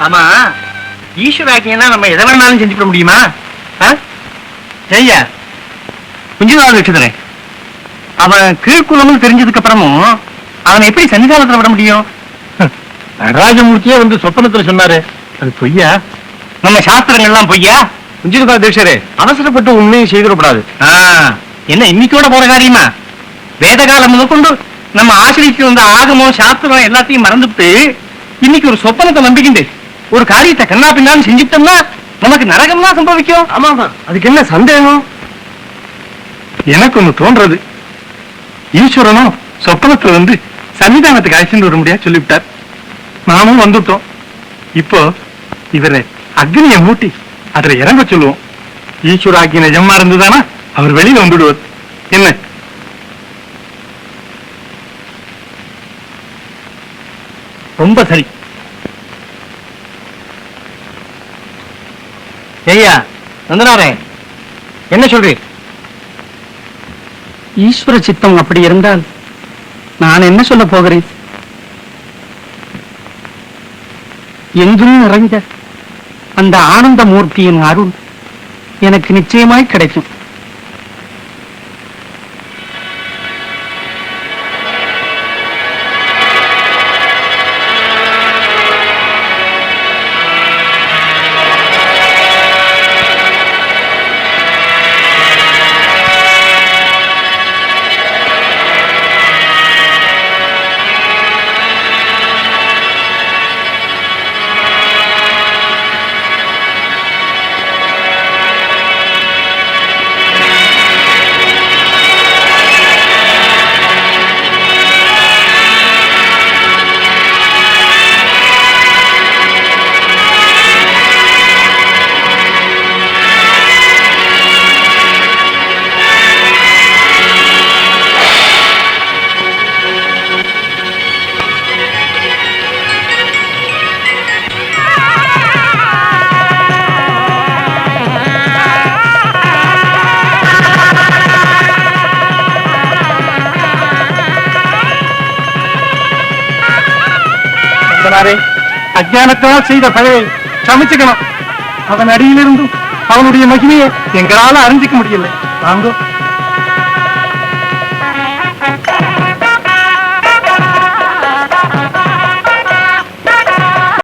ஆமா. ஈஸ்வராக்கியனா நம்ம எதை வேணாலும் செஞ்சுக்க முடியுமா? ஐயா குஞ்சுநாள் வச்சுக்கிறேன் அவன் கீழ்குலம்னு தெரிஞ்சதுக்கு அப்புறமும் அவனை எப்படி சன்னிதானத்துல விட முடியும்? நடராஜமூர்த்தியே வந்து சொப்பனத்துல சொன்னாரு. அது பொய்யா? நம்ம சாஸ்திரங்கள்லாம் பொய்யா? குஞ்சிதா தீட்சரே அவசரப்பட்டு உண்மையை செய்திடக்கூடாது. ஆ, என்ன இன்னைக்கோட போற காரியமா? வேத காலம் முதற்கொண்டு நம்ம ஆசிரியத்து வந்த ஆகமம் சாஸ்திரம் எல்லாத்தையும் மறந்துட்டு இன்னைக்கு ஒரு சொப்பனத்தை நம்பிக்கிண்டு ஒரு காரியத்தை கண்ணா பின்னான்னு செஞ்சுட்டோம்னா நமக்கு நரகம் தான் சம்பவிக்கும். ஆமாமா. அதுக்கு என்ன சந்தேகம்? எனக்கு ஒண்ணு தோன்றது. ஈஸ்வரனும் சொப்பனத்துல வந்து சன்னிதானத்துக்கு அழைச்சிட்டு வர முடியாது சொல்லிவிட்டார். நாமும் வந்துட்டோம். இப்போ இவரை அக்னியை மூட்டி அதுல இறங்க சொல்லுவோம். ஈஸ்வர ஆக்கிய நிஜமா இருந்ததானா? அவர் வெளியில வந்துடுவார். என்ன? ரொம்ப சரி. ஐயா நந்தனாரே என்ன சொல்றீர்? ஈஸ்வர சித்தம் அப்படி இருந்தால் நான் என்ன சொல்ல போகிறேன்? எங்கும் நிறைந்த அந்த ஆனந்த மூர்த்தியின் அருள் எனக்கு நிச்சயமாய் கிடைக்கும். சொன்னாரே அஜானத்தால் செய்த பழையை சமைச்சுக்கணும். அதன் அடியிலிருந்தும் அவனுடைய மகிமையை எங்களால அறிஞ்சிக்க முடியல. வாங்கோ.